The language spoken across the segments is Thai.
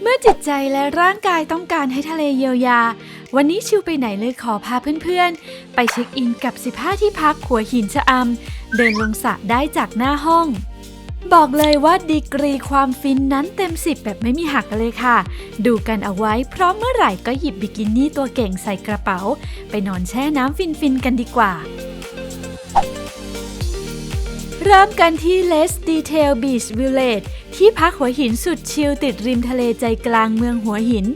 เมื่อจิตใจและร่างกายต้องการให้ทะเลเยียวยา วันนี้ชิวไปไหนเลยขอพาเพื่อนๆ ไปเช็คอินกับ 15 ที่พักหัวหินชะอำ เดินลงสระได้จากหน้าห้อง บอกเลยว่าดีกรีความฟินนั้นเต็ม 10 แบบไม่มีหักเลยค่ะ ดูกันเอาไว้เพราะเมื่อไหร่ก็หยิบบิกินี่ตัวเก่งใส่กระเป๋า ไปนอนแช่น้ำฟินๆกันดีกว่า เริ่มกันที่ Les Detail Beach Village ที่พักหัวหินสุดชิลติดริมทะเลใจกลางเมืองหัวหิน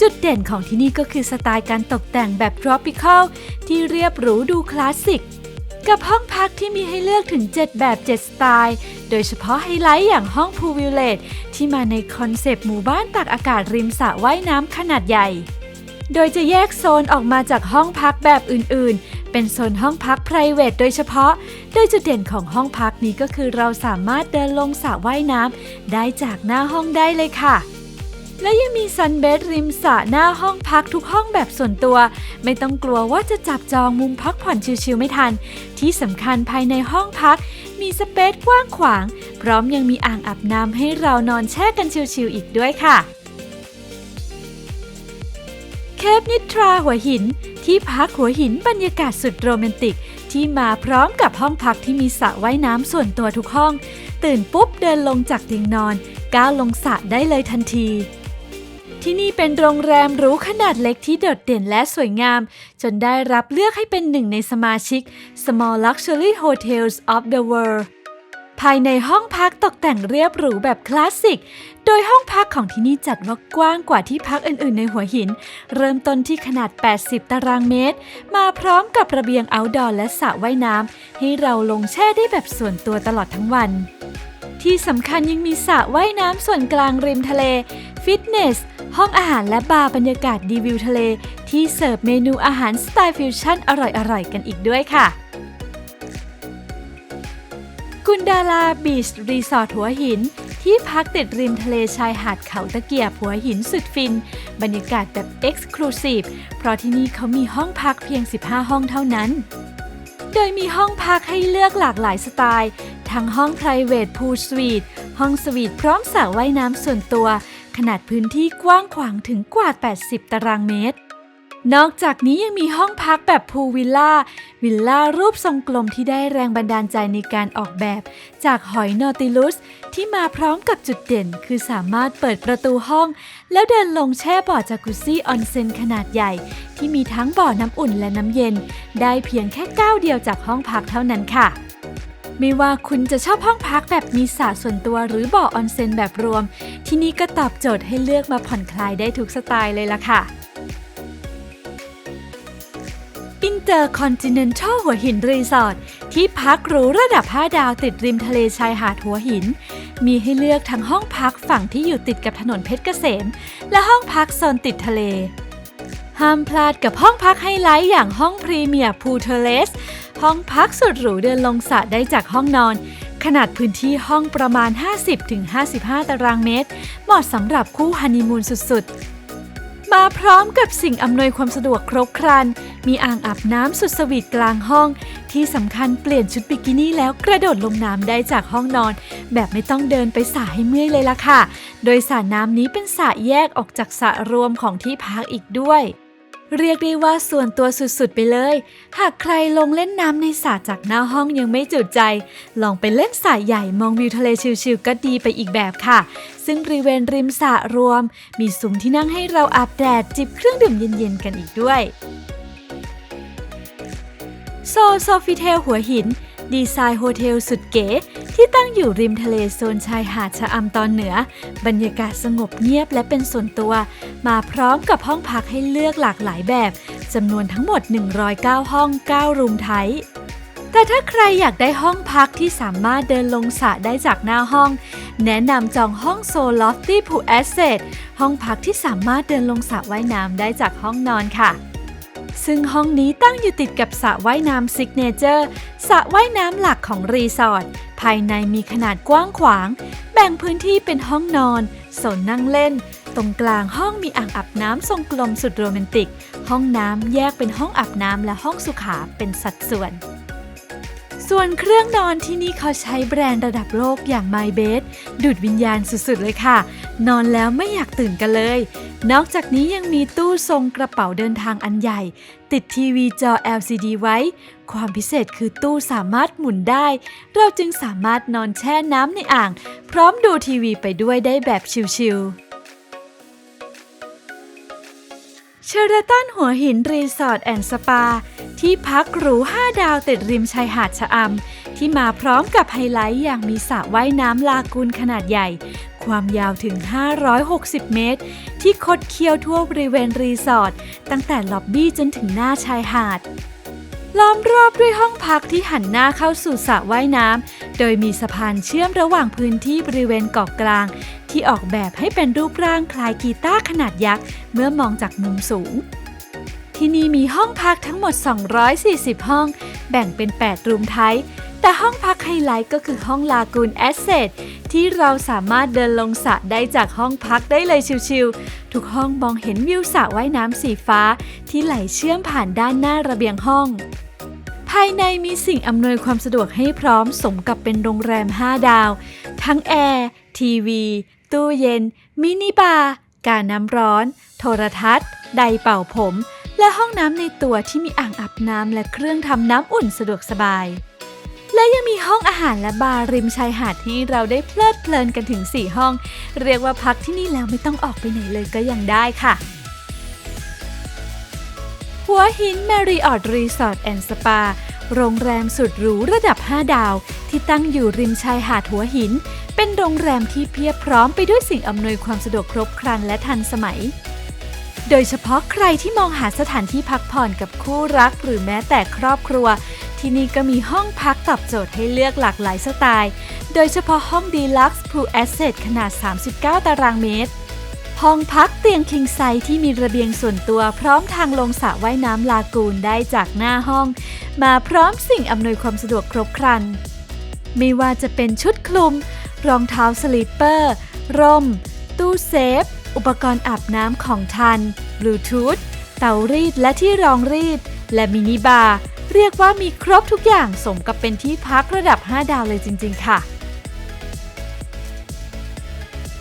จุดเด่นของที่นี่ก็คือสไตล์การตกแต่งแบบ tropical ที่เรียบหรูดูคลาสสิก กับห้องพักที่มีให้เลือกถึง 7 แบบ 7 สไตล์ โดยเฉพาะไฮไลท์อย่างห้อง Pool Village ที่มาในคอนเซปต์หมู่บ้านตากอากาศริมสระว่ายน้ำขนาดใหญ่ โดยจะแยกโซนออกมาจากห้องพักแบบอื่นๆ เป็นโซนห้องพัก p r i v a t โดยเฉพาะ โดยจุดเด่นของห้องพักนี้ก็คือเราสามารถเดินลงสระว่ายน้ำได้จากหน้าห้องได้เลยค่ะและยังมีซันเบดริมสระหน้าห้องพักทุกห้องแบบส่วนตัว ไม่ต้องกลัวว่าจะจับจองมุมพักผ่อนชิลๆไม่ทัน ที่สำคัญภายในห้องพัก มีสเปซกว้างขวาง พร้อมยังมีอ่างอาบน้ำให้เรานอนแช่กันชิลๆอีกด้วยค่ะ เคปนิทราหัวหิน ที่พักหัวหินบรรยากาศสุดโรแมนติก ที่มาพร้อมกับห้องพักที่มีสระว่ายน้ำส่วนตัวทุกห้อง ตื่นปุ๊บเดินลงจากเตียงนอน ก้าวลงสระได้เลยทันที ที่นี่เป็นโรงแรมหรูขนาดเล็กที่โดดเด่นและสวยงาม จนได้รับเลือกให้เป็นหนึ่งในสมาชิก Small Luxury Hotels of the World ภายในห้องพักตกแต่งเรียบหรูแบบคลาสสิก โดยห้องพักของที่นี่จัดว่ากว้างกว่าที่พักอื่น ๆ ในหัวหิน เริ่มต้นที่ขนาด 80 ตารางเมตร มาพร้อมกับระเบียง outdoor และสระว่ายน้ำให้เราลงแช่ได้แบบส่วนตัวตลอดทั้งวัน ที่สำคัญยังมีสระว่ายน้ำส่วนกลางริมทะเล ฟิตเนส ห้องอาหารและบาร์บรรยากาศดีวิวทะเล ที่เสิร์ฟเมนูอาหารสไตล์ฟิวชั่นอร่อยๆกันอีกด้วยค่ะ กุนดาลาบีชรีสอร์ทหัวหิน ที่พักติดริมทะเลชายหาดเขาตะเกียบหัวหินสุดฟิน บรรยากาศแบบเอ็กซ์คลูซีฟเพราะที่นี่เขามีห้องพักเพียง 15 ห้องเท่านั้น โดยมีห้องพักให้เลือกหลากหลายสไตล์ ทั้งห้อง private pool suite ห้องสวีทพร้อมสระว่ายน้ำส่วนตัว ขนาดพื้นที่กว้างขวางถึงกว่า 80 ตารางเมตร นอกจากนี้ยังมีห้องพักแบบพูลวิลล่า วิลล่ารูปทรงกลมที่ได้แรงบันดาลใจในการออกแบบ จากหอยนอติลุส ที่มาพร้อมกับจุดเด่น คือสามารถเปิดประตูห้อง แล้วเดินลงแช่บ่อจากุซซี่ออนเซ็นขนาดใหญ่ ที่มีทั้งบ่อน้ำอุ่นและน้ำเย็น ได้เพียงแค่ก้าวเดียวจากห้องพักเท่านั้นค่ะไม่ว่าคุณจะชอบห้องพักแบบมีสระส่วนตัวหรือบ่อออนเซ็นแบบรวม ที่นี่ก็ตอบโจทย์ให้เลือกมาผ่อนคลายได้ทุกสไตล์เลยล่ะค่ะ Intercontinental หัวหินรีสอร์ทที่พักหรูระดับ 5 ดาวติดริมทะเลชายหาดหัวหิน มีให้เลือกทั้งห้องพักฝั่งที่อยู่ติดกับถนนเพชรเกษม และห้องพักโซนติดทะเล ห้ามพลาดกับห้องพักไฮไลท์อย่างห้องพรีเมียร์พูเทเลส ห้องพักสุดหรูเดินลงสระได้จากห้องนอน ขนาดพื้นที่ห้องประมาณ 50-55 ตารางเมตร เหมาะสำหรับคู่ฮันนีมูนสุดๆ มาพร้อมกับสิ่งอำนวยความสะดวกครบครัน มีอ่างอาบน้ำสุดสวีทกลางห้อง ที่สำคัญเปลี่ยนชุดบิกินี่แล้วกระโดดลงน้ำได้จากห้องนอน แบบไม่ต้องเดินไปสระให้เมื่อยเลยล่ะค่ะ โดยสระน้ำนี้เป็นสระแยกออกจากสระรวมของที่พักอีกด้วย เรียกได้ว่าส่วนตัวสุดๆไปเลย หากใครลงเล่นน้ำในสระจากหน้าห้องยังไม่จุใจ ลองไปเล่นสระใหญ่มองวิวทะเลชิลๆก็ดีไปอีกแบบค่ะ ซึ่งบริเวณริมสระรวม มีซุ้มที่นั่งให้เราอาบแดดจิบเครื่องดื่มเย็นๆกันอีกด้วย โซโซฟิเทลหัวหิน ดีไซน์โฮเทลสุดเก๋ ที่ตั้งอยู่ริมทะเลโซนชายหาดชะอำตอนเหนือ บรรยากาศสงบเงียบและเป็นส่วนตัว มาพร้อมกับห้องพักให้เลือกหลากหลายแบบจำนวนทั้งหมด 109 ห้อง 9 รูมไทยแต่ถ้าใครอยากได้ห้องพักที่สามารถเดินลงสระได้จากหน้าห้อง แนะนำจองห้องโซลอฟตี้พูแอสเซทห้องพักที่สามารถเดินลงสระว่ายน้ำได้จากห้องนอนค่ะ ซึ่งห้องนี้ตั้งอยู่ติดกับสระว่ายน้ำซิกเนเจอร์สระว่ายน้ำหลักของรีสอร์ทภายในมีขนาดกว้างขวาง แบ่งพื้นที่เป็นห้องนอนโซนนั่งเล่น ตรงกลางห้องมีอ่างอาบน้ำทรงกลมสุดโรแมนติก ห้องน้ำแยกเป็นห้องอาบน้ำและห้องสุขาเป็นสัดส่วน ส่วนเครื่องนอนที่นี่เขาใช้แบรนด์ระดับโลกอย่าง My Bed ดูดวิญญาณสุดๆเลยค่ะ นอนแล้วไม่อยากตื่นกันเลย นอกจากนี้ยังมีตู้ทรงกระเป๋าเดินทางอันใหญ่ ติดทีวีจอ LCD ไว้ ความพิเศษคือตู้สามารถหมุนได้ เราจึงสามารถนอนแช่น้ำในอ่าง พร้อมดูทีวีไปด้วยได้แบบชิลๆเชอร์ตันหัวหินรีสอร์ทแอนด์สปา ที่พักหรู 5 ดาวติดริมชายหาดชะอำ ที่มาพร้อมกับไฮไลท์อย่างมีสระว่ายน้ำลากูนขนาดใหญ่ ความยาวถึง 560 เมตร ที่คดเคี้ยวทั่วบริเวณรีสอร์ทตั้งแต่ล็อบบี้จนถึงหน้าชายหาด ล้อมรอบด้วยห้องพักที่หันหน้าเข้าสู่สระว่ายน้ำโดยมีสะพานเชื่อมระหว่างพื้นที่บริเวณเกาะกลาง ที่ออกแบบให้เป็นรูปร่างคล้ายกีตาร์ขนาดยักษ์เมื่อมองจากมุมสูงที่นี่มีห้องพักทั้งหมด 240 ห้อง แบ่งเป็น 8 รูมไทป์ แต่ห้องพักไฮไลท์ก็คือห้องลากูนแอสเซทที่เราสามารถเดินลงสระได้จากห้องพักได้เลยชิวๆทุกห้องมองเห็นวิวสระว่ายน้ำสีฟ้า ที่ไหลเชื่อมผ่านด้านหน้าระเบียงห้อง ภายในมีสิ่งอำนวยความสะดวกให้พร้อมสมกับเป็นโรงแรม 5 ดาว ทั้งแอร์ ทีวี ตู้เย็น มินิบาร์การน้ำร้อน โทรทัศน์ ไดร์เป่าผม และห้องน้ำในตัวที่มีอ่างอาบน้ำและเครื่องทำน้ำอุ่นสะดวกสบาย และยังมีห้องอาหารและบาร์ริมชายหาดที่เราได้เพลิดเพลินกันถึง 4 ห้อง เรียกว่าพักที่นี่แล้วไม่ต้องออกไปไหนเลยก็ยังได้ค่ะหัวหินแมริออทรีสอร์ทแอนด์สปา โรงแรมสุดหรูระดับ 5 ดาว ที่ตั้งอยู่ริมชายหาดหัวหิน เป็นโรงแรมที่เพียบพร้อมไปด้วยสิ่งอำนวยความสะดวกครบครันและทันสมัย โดยเฉพาะใครที่มองหาสถานที่พักผ่อนกับคู่รักหรือแม้แต่ครอบครัว ที่นี่ก็มีห้องพักตอบโจทย์ให้เลือกหลากหลายสไตล์ โดยเฉพาะห้องดีลักซ์พูลแอสเซทขนาด 39 ตารางเมตร ห้องพักเตียงคิงไซส์ที่มีระเบียงส่วนตัวพร้อมทางลงสระว่ายน้ำลากูนได้จากหน้าห้อง มาพร้อมสิ่งอำนวยความสะดวกครบครัน ไม่ว่าจะเป็นชุดคลุม รองเท้าสลีปเปอร์ ร่ม ตู้เซฟ อุปกรณ์อาบน้ำของทันบลูทูธเตารีดและที่รองรีด และมินิบาร์ เรียกว่ามีครบทุกอย่างสมกับเป็นที่พักระดับ 5 ดาวเลยจริง ๆ ค่ะ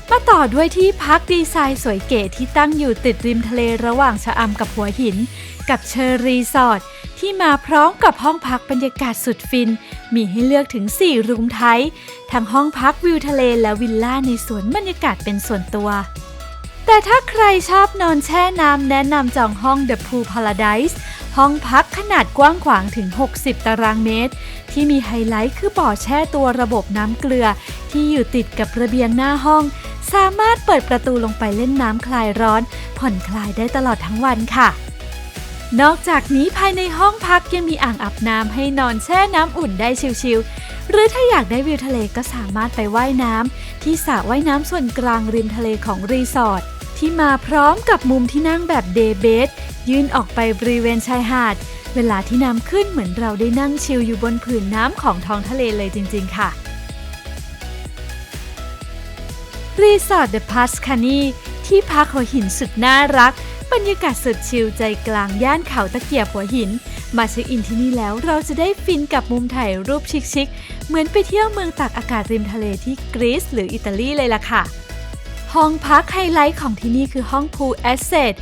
มาต่อด้วยที่พักดีไซน์สวยเก๋ที่ตั้งอยู่ติดริมทะเลระหว่างชะอำกับหัวหิน กับเชอร์รีสอร์ทที่มาพร้อมกับห้องพักบรรยากาศสุดฟิน มีให้เลือกถึง 4 รูมไทป์ทั้งห้องพักวิวทะเลและวิลล่าในสวนบรรยากาศเป็นส่วนตัวแต่ถ้าใครชอบนอนแช่น้ำแนะนำจองห้อง The Pool Paradise ห้องพักขนาดกว้างขวางถึง 60 ตารางเมตร ที่มีไฮไลท์คือบ่อแช่ตัวระบบน้ำเกลือ ที่อยู่ติดกับระเบียงหน้าห้อง สามารถเปิดประตูลงไปเล่นน้ำคลายร้อน ผ่อนคลายได้ตลอดทั้งวันค่ะ นอกจากนี้ภายในห้องพักยังมีอ่างอาบน้ำให้นอนแช่น้ำอุ่นได้ชิลๆหรือถ้าอยากได้วิวทะเลก็สามารถไปว่ายน้ำที่สระว่ายน้ำส่วนกลางริมทะเลของรีสอร์ท ที่มาพร้อมกับมุมที่นั่งแบบเดย์เบดยื่นออกไปบริเวณชายหาด เวลาที่น้ำขึ้นเหมือนเราได้นั่งชิลอยู่บนผืนน้ำของท้องทะเลเลยจริง ๆ ค่ะ รีสอร์ทเดอะพาสคานีที่พักหัวหินสุดน่ารัก บรรยากาศสุดชิลใจกลางย่านเขาตะเกียบหัวหิน มาเช็คอินที่นี่แล้วเราจะได้ฟินกับมุมถ่ายรูปชิคๆเหมือนไปเที่ยวเมืองตากอากาศริมทะเลที่กรีซหรืออิตาลีเลยล่ะค่ะ ห้องพักไฮไลท์ของที่นี่คือห้องพูลแอสเซท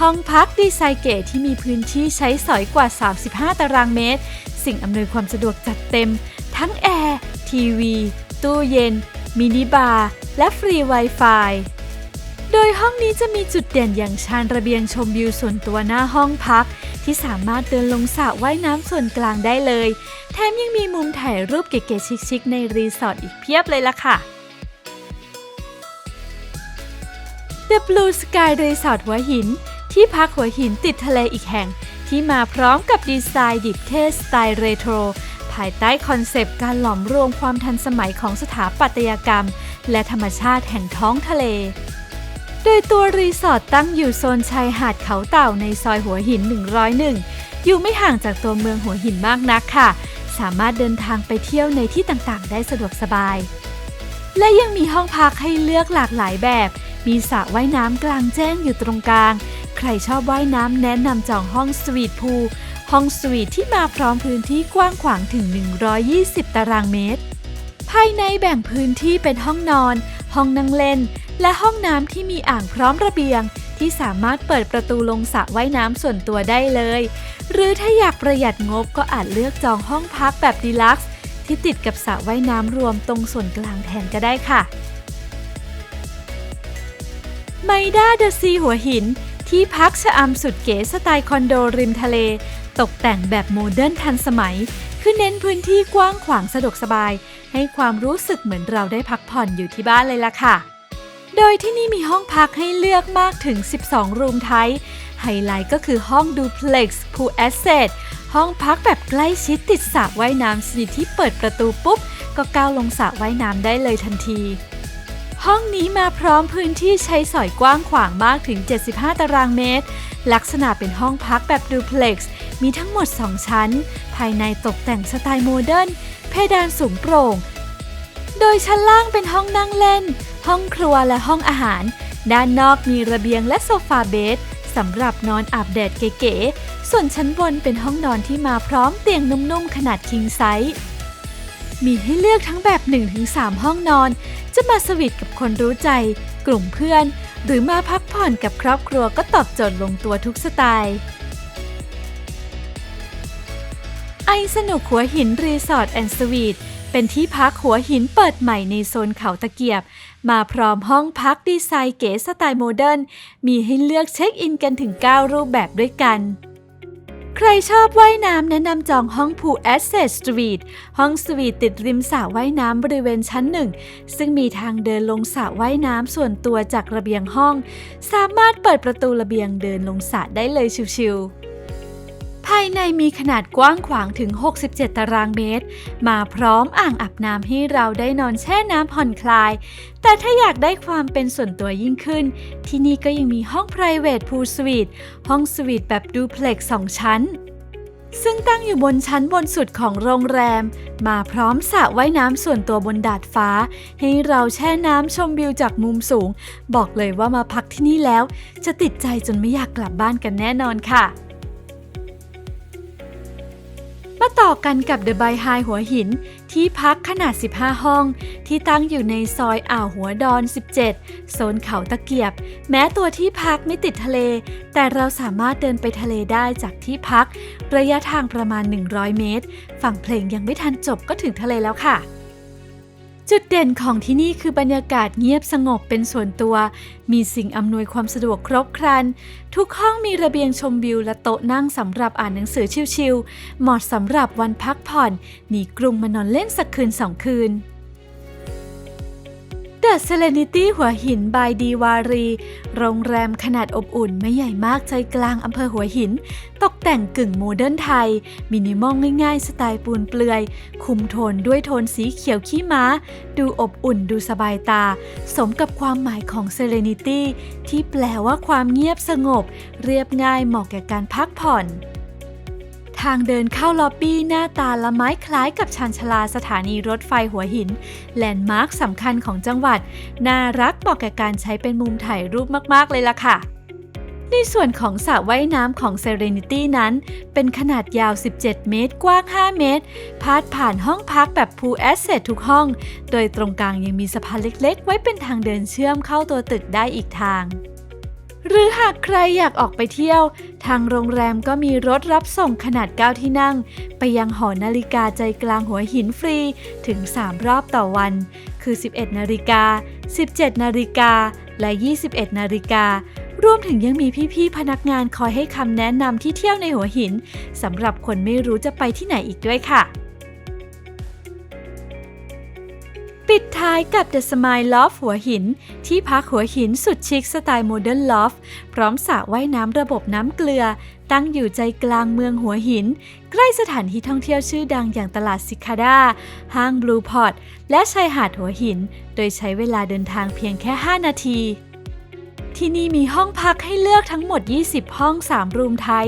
ห้องพักดีไซน์เก๋ที่มีพื้นที่ใช้สอยกว่า 35 ตารางเมตร สิ่งอำนวยความสะดวกจัดเต็ม ทั้งแอร์ ทีวี ตู้เย็น มินิบาร์ และฟรี Wi-Fi โดยห้องนี้จะมีจุดเด่นอย่างชานระเบียงชมวิวส่วนตัวหน้าห้องพัก ที่สามารถเดินลงสระว่ายน้ำส่วนกลางได้เลย แถมยังมีมุมถ่ายรูปเก๋ๆชิคๆในรีสอร์ทอีกเพียบเลยล่ะค่ะ The Blue Sky Resort หัวหิน ที่พักหัวหินติดทะเลอีกแห่ง ที่มาพร้อมกับดีไซน์ดิบเท่สไตล์เรโทรภายใต้คอนเซปต์การหลอมรวมความทันสมัยของสถาปัตยกรรม และธรรมชาติแห่งท้องทะเล โดยตัวรีสอร์ทตั้งอยู่โซนชายหาดเขาเต่าในซอยหัวหิน 101 อยู่ไม่ห่างจากตัวเมืองหัวหินมากนักค่ะ สามารถเดินทางไปเที่ยวในที่ต่างๆ ได้สะดวกสบาย และยังมีห้องพักให้เลือกหลากหลายแบบ มีสระว่ายน้ำกลางแจ้งอยู่ตรงกลาง ใครชอบว่ายน้ำแนะนำจองห้องสวีทพูลห้องสวีทที่มาพร้อมพื้นที่กว้างขวางถึง 120 ตารางเมตร ภายในแบ่งพื้นที่เป็นห้องนอน ห้องนั่งเล่น และห้องน้ำที่มีอ่างพร้อมระเบียง ที่สามารถเปิดประตูลงสระว่ายน้ำส่วนตัวได้เลย หรือถ้าอยากประหยัดงบก็อาจเลือกจองห้องพักแบบดีลักซ์ที่ติดกับสระว่ายน้ำรวมตรงส่วนกลางแทนก็ได้ค่ะ ไมด้าเดอะซีหัวหิน ที่พักชะอำสุดเก๋สไตล์คอนโดริมทะเล ตกแต่งแบบโมเดิร์นทันสมัย คือเน้นพื้นที่กว้างขวางสะดวกสบาย ให้ความรู้สึกเหมือนเราได้พักผ่อนอยู่ที่บ้านเลยล่ะค่ะ โดยที่นี่มีห้องพักให้เลือกมากถึง 12 รูมไทยไฮไลท์ก็คือห้องดูเพล็กซ์พูแอสเซทห้องพักแบบใกล้ชิดติดสระว่ายน้ำชนิดที่เปิดประตูปุ๊บ ก็ก้าวลงสระว่ายน้ำได้เลยทันที ห้องนี้มาพร้อมพื้นที่ใช้สอยกว้างขวางมากถึง 75 ตารางเมตร ลักษณะเป็นห้องพักแบบดูเพล็กซ์ มีทั้งหมด 2 ชั้น ภายในตกแต่งสไตล์โมเดิร์น เพดานสูงโปร่ง โดยชั้นล่างเป็นห้องนั่งเล่น ห้องครัวและห้องอาหาร ด้านนอกมีระเบียงและโซฟาเบดสำหรับนอนอาบแดดเก๋ๆ ส่วนชั้นบนเป็นห้องนอนที่มาพร้อมเตียงนุ่มๆขนาดคิงไซส์ มีให้เลือกทั้งแบบ 1-3 ห้องนอน จะมาสวีทกับคนรู้ใจ กลุ่มเพื่อน หรือมาพักผ่อนกับครอบครัวก็ตอบโจทย์ลงตัวทุกสไตล์ไอสนุกหัวหินรีสอร์ทแอนด์สวีทเป็นที่พักหัวหินเปิดใหม่ในโซนเขาตะเกียบ มาพร้อมห้องพักดีไซน์เก๋สไตล์โมเดิร์นมีให้เลือกเช็คอินกันถึง 9 รูปแบบด้วยกัน ใครชอบว่ายน้ำแนะนำจองห้องพูแอสเซสสวีทห้องสวีทติดริมสระว่ายน้ำบริเวณชั้นหนึ่ง ซึ่งมีทางเดินลงสระว่ายน้ำส่วนตัวจากระเบียงห้อง สามารถเปิดประตูระเบียงเดินลงสระได้เลยชิวๆ ภายในมีขนาดกว้างขวางถึง 67 ตารางเมตร มาพร้อมอ่างอาบน้ำให้เราได้นอนแช่น้ำผ่อนคลาย แต่ถ้าอยากได้ความเป็นส่วนตัวยิ่งขึ้น ที่นี่ก็ยังมีห้อง private pool suite ห้องสวีทแบบดูเพล็กซ์สองชั้น ซึ่งตั้งอยู่บนชั้นบนสุดของโรงแรม มาพร้อมสระว่ายน้ำส่วนตัวบนดาดฟ้า ให้เราแช่น้ำชมวิวจากมุมสูง บอกเลยว่ามาพักที่นี่แล้ว จะติดใจจนไม่อยากกลับบ้านกันแน่นอนค่ะ มาต่อกันกับ The By High หัวหิน ที่พักขนาด 15 ห้อง ที่ตั้งอยู่ในซอยอ่าวหัวดอน 17 โซนเขาตะเกียบ แม้ตัวที่พักไม่ติดทะเล แต่เราสามารถเดินไปทะเลได้จากที่พัก ระยะทางประมาณ 100 เมตร ฝั่งเพลงยังไม่ทันจบก็ถึงทะเลแล้วค่ะ จุดเด่นของที่นี่คือบรรยากาศเงียบสงบเป็นส่วนตัว มีสิ่งอำนวยความสะดวกครบครัน ทุกห้องมีระเบียงชมวิวและโต๊ะนั่งสำหรับอ่านหนังสือชิวๆเหมาะสำหรับวันพักผ่อน หนีกรุงมานอนเล่นสักคืนสองคืน The Serenity หัวหินบายดีวารี โรงแรมขนาดอบอุ่นไม่ใหญ่มากใจกลางอำเภอหัวหิน ตกแต่งกึ่งโมเดิร์นไทย มินิมอลง่ายๆ สไตล์ปูนเปลือย คุมโทนด้วยโทนสีเขียวขี้ม้า ดูอบอุ่นดูสบายตา สมกับความหมายของ Serenity ที่แปลว่าความเงียบสงบ เรียบง่ายเหมาะแก่การพักผ่อน ทางเดินเข้าล็อบบี้หน้าตาละไม้คล้ายกับชานชาลาสถานีรถไฟหัวหิน แลนด์มาร์คสำคัญของจังหวัด น่ารักเหมาะแก่การใช้เป็นมุมถ่ายรูปมาก ๆ เลยล่ะค่ะ ในส่วนของสระว่ายน้ำของ Serenity นั้น เป็นขนาดยาว 17 เมตร กว้าง 5 เมตร พาดผ่านห้องพักแบบ Pool Asset ทุกห้อง โดยตรงกลางยังมีสะพานเล็ก ๆ ไว้เป็นทางเดินเชื่อมเข้าตัวตึกได้อีกทาง หรือหากใครอยากออกไปเที่ยว ทางโรงแรมก็มีรถรับส่งขนาด 9 ที่นั่ง ไปยังหอนาฬิกาใจกลางหัวหินฟรีถึง 3 รอบต่อวัน คือ 11 นาฬิกา 17 นาฬิกา และ 21 นาฬิการวมถึงยังมีพี่ๆพนักงานคอยให้คำแนะนำที่เที่ยวในหัวหินสำหรับคนไม่รู้จะไปที่ไหนอีกด้วยค่ะ ปิดท้ายกับ The Smile Loft หัวหิน ที่พักหัวหินสุดชิคสไตล์โมเดิร์นลอฟพร้อมสระว่ายน้ำระบบน้ำเกลือ ตั้งอยู่ใจกลางเมืองหัวหิน ใกล้สถานที่ท่องเที่ยวชื่อดังอย่างตลาดซิคาดาห้างบลูพอร์ตและชายหาดหัวหิน โดยใช้เวลาเดินทางเพียงแค่ 5 นาที ที่นี่มีห้องพักให้เลือกทั้งหมด 20 ห้อง 3 รูมไทย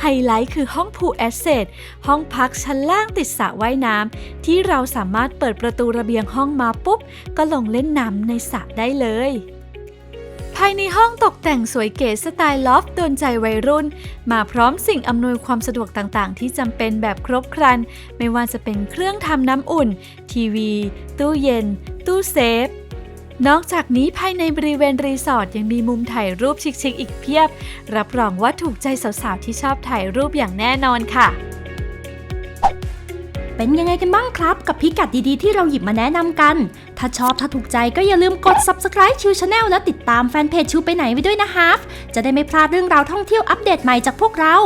ไฮไลท์คือห้องพูแอสเซทห้องพักชั้นล่างติดสระว่ายน้ำที่เราสามารถเปิดประตูระเบียงห้องมาปุ๊บ ก็ลงเล่นน้ำในสระได้เลย ภายในห้องตกแต่งสวยเก๋สไตล์ลอฟต์โดนใจวัยรุ่น มาพร้อมสิ่งอำนวยความสะดวกต่างๆ ที่จำเป็นแบบครบครัน ไม่ว่าจะเป็นเครื่องทำน้ำอุ่น ทีวี ตู้เย็น ตู้เซฟ นอกจากนี้ภายในบริเวณรีสอร์ทยังมีมุมถ่ายรูปชิคๆอีกเพียบ รับรองว่าถูกใจสาวๆที่ชอบถ่ายรูปอย่างแน่นอนค่ะ เป็นยังไงกันบ้างครับ กับพิกัดดีๆที่เราหยิบมาแนะนำกัน ถ้าชอบถ้าถูกใจก็อย่าลืมกด subscribe ชิวชาแนลและติดตามแฟนเพจชิวไปไหนไว้ด้วยนะฮะจะได้ไม่พลาดเรื่องราวท่องเที่ยวอัปเดตใหม่จากพวกเรา